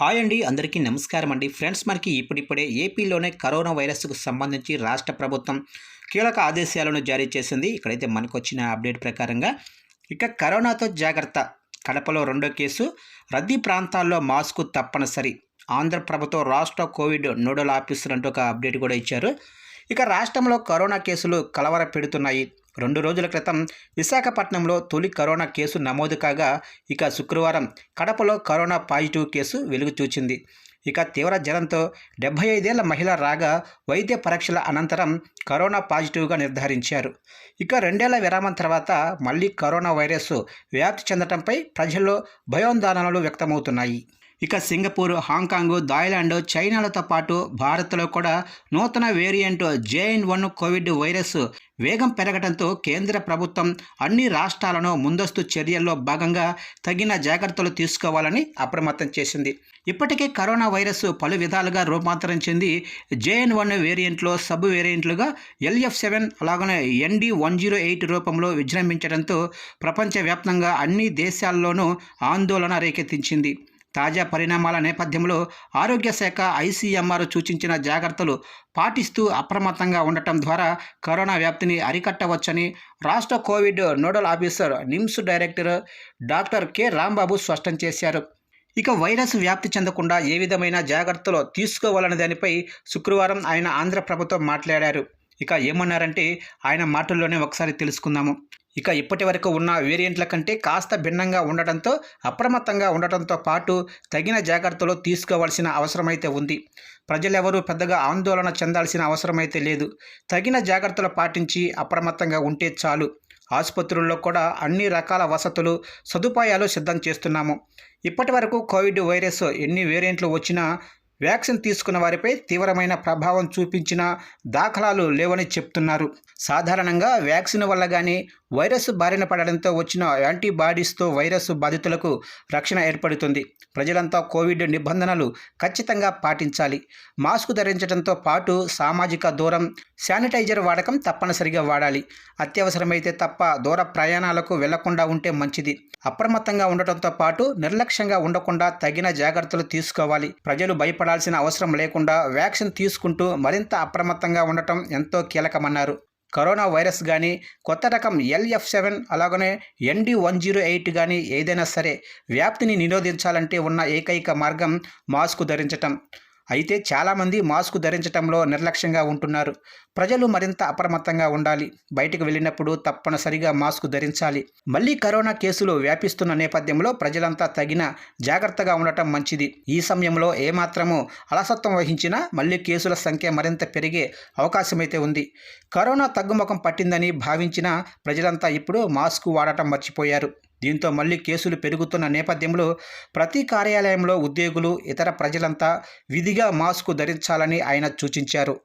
Hi అండి అందరికీ నమస్కారం అండి. ఫ్రెండ్స్ మనకి ఇప్పుడిప్పుడే ఏపీలోనే కరోనా వైరస్కు సంబంధించి రాష్ట్ర ప్రభుత్వం కీలక ఆదేశాలను జారీ చేసింది. ఇక్కడైతే మనకు వచ్చిన అప్డేట్ ప్రకారంగా ఇక కరోనాతో జాగ్రత్త. కడపలో రెండో కేసు రద్దీ ప్రాంతాల్లో మాస్కు తప్పనిసరి. ఆంధ్ర ప్రభుత్వం రాష్ట్ర కోవిడ్ నోడల్ ఆఫీసర్ అంటూ ఒక అప్డేట్ కూడా ఇచ్చారు. ఇక రాష్ట్రంలో కరోనా కేసులు కలవర పెడుతున్నాయి. రెండు రోజుల క్రితం విశాఖపట్నంలో తొలి కరోనా కేసు నమోదు కాగా ఇక శుక్రవారం కడపలో కరోనా పాజిటివ్ కేసు వెలుగు చూచింది. ఇక తీవ్ర జ్వరంతో డెబ్బై ఐదేళ్ళ మహిళ రాగా వైద్య పరీక్షల అనంతరం కరోనా పాజిటివ్గా నిర్ధారించారు. ఇక రెండేళ్ళ విరామం తర్వాత మళ్ళీ కరోనా వైరస్ వ్యాప్తి చెందడంపై ప్రజల్లో భయోందోళనలు వ్యక్తమవుతున్నాయి. ఇక సింగపూర్ హాంకాంగ్ థాయిలాండ్ చైనాలతో పాటు భారత్లో కూడా నూతన variant JN one Covid virus వేగం పెరగడంతో కేంద్ర ప్రభుత్వం అన్ని రాష్ట్రాలను ముందస్తు చర్యల్లో భాగంగా తగిన జాగ్రత్తలు తీసుకోవాలని అప్రమత్తం చేసింది. ఇప్పటికే కరోనా వైరస్ పలు విధాలుగా రూపాంతరం చెంది జేఎన్ వన్ వేరియంట్లో సబ్ వేరియంట్లుగా ఎల్ఎఫ్ సెవెన్ అలాగనే ఎన్డి వన్ జీరో ఎయిట్ రూపంలో విజృంభించడంతో ప్రపంచవ్యాప్తంగా అన్ని దేశాల్లోనూ ఆందోళన రేకెత్తించింది. తాజా పరిణామాల నేపథ్యంలో ఆరోగ్య శాఖ ఐసీఎంఆర్ సూచించిన జాగ్రత్తలు పాటిస్తూ అప్రమత్తంగా ఉండటం ద్వారా కరోనా వ్యాప్తిని అరికట్టవచ్చని రాష్ట్ర Covid nodal officer NIMS director doctor K. Rambabu స్పష్టం చేశారు. ఇక వైరస్ వ్యాప్తి చెందకుండా ఏ విధమైన జాగ్రత్తలు తీసుకోవాలనే దానిపై శుక్రవారం ఆయన ఆంధ్ర ప్రభుత్వం మాట్లాడారు. ఇక ఏమన్నారంటే ఆయన మాటల్లోనే ఒకసారి తెలుసుకుందాము. ఇక ఇప్పటి వరకు ఉన్న వేరియంట్ల కంటే కాస్త భిన్నంగా ఉండటంతో అప్రమత్తంగా ఉండటంతో పాటు తగిన జాగ్రత్తలు తీసుకోవాల్సిన అవసరమైతే ఉంది. ప్రజలెవరూ పెద్దగా ఆందోళన చెందాల్సిన అవసరమైతే లేదు. తగిన జాగ్రత్తలు పాటించి అప్రమత్తంగా ఉంటే చాలు. ఆసుపత్రుల్లో కూడా అన్ని రకాల వసతులు సదుపాయాలు సిద్ధం చేస్తున్నాము. ఇప్పటి వరకు కోవిడ్ వైరస్ ఎన్ని వేరియంట్లు వచ్చినా వ్యాక్సిన్ తీసుకున్న వారిపై తీవ్రమైన ప్రభావం చూపించిన దాఖలాలు లేవని చెప్తున్నారు. సాధారణంగా వ్యాక్సిన్ వల్ల కానీ వైరస్ బారిన పడడంతో వచ్చిన యాంటీబాడీస్తో వైరస్ బాధితులకు రక్షణ ఏర్పడుతుంది. ప్రజలంతా కోవిడ్ నిబంధనలు ఖచ్చితంగా పాటించాలి. మాస్క్ ధరించడంతో పాటు సామాజిక దూరం శానిటైజర్ వాడకం తప్పనిసరిగా వాడాలి. అత్యవసరమైతే తప్ప దూర ప్రయాణాలకు వెళ్ళకుండా ఉంటే మంచిది. అప్రమత్తంగా ఉండటంతో పాటు నిర్లక్ష్యంగా ఉండకుండా తగిన జాగ్రత్తలు తీసుకోవాలి. ప్రజలు భయపడాల్సిన అవసరం లేకుండా వ్యాక్సిన్ తీసుకుంటూ మరింత అప్రమత్తంగా ఉండటం ఎంతో కీలకమన్నారు. కరోనా వైరస్ కానీ కొత్త రకం ఎల్ఎఫ్ సెవెన్ అలాగనే ఎన్డి వన్ జీరో ఎయిట్ కానీ ఏదైనా సరే వ్యాప్తిని నిరోధించాలంటే ఉన్న ఏకైక మార్గం మాస్క్ ధరించటం. అయితే చాలామంది మాస్క్ ధరించడంలో నిర్లక్ష్యంగా ఉంటున్నారు. ప్రజలు మరింత అప్రమత్తంగా ఉండాలి. బయటకు వెళ్ళినప్పుడు తప్పనిసరిగా మాస్క్ ధరించాలి. మళ్ళీ కరోనా కేసులు వ్యాపిస్తున్న నేపథ్యంలో ప్రజలంతా తగిన జాగ్రత్తగా ఉండటం మంచిది. ఈ సమయంలో ఏమాత్రము అలసత్వం వహించినా మళ్ళీ కేసుల సంఖ్య మరింత పెరిగే అవకాశమైతే ఉంది. కరోనా తగ్గుముఖం పట్టిందని భావించిన ప్రజలంతా ఇప్పుడు మాస్క్ వాడటం మర్చిపోయారు. దీంతో మళ్ళీ కేసులు పెరుగుతున్న నేపథ్యంలో ప్రతి కార్యాలయంలో ఉద్యోగులు ఇతర ప్రజలంతా విధిగా మాస్కు ధరించాలని ఆయన సూచించారు.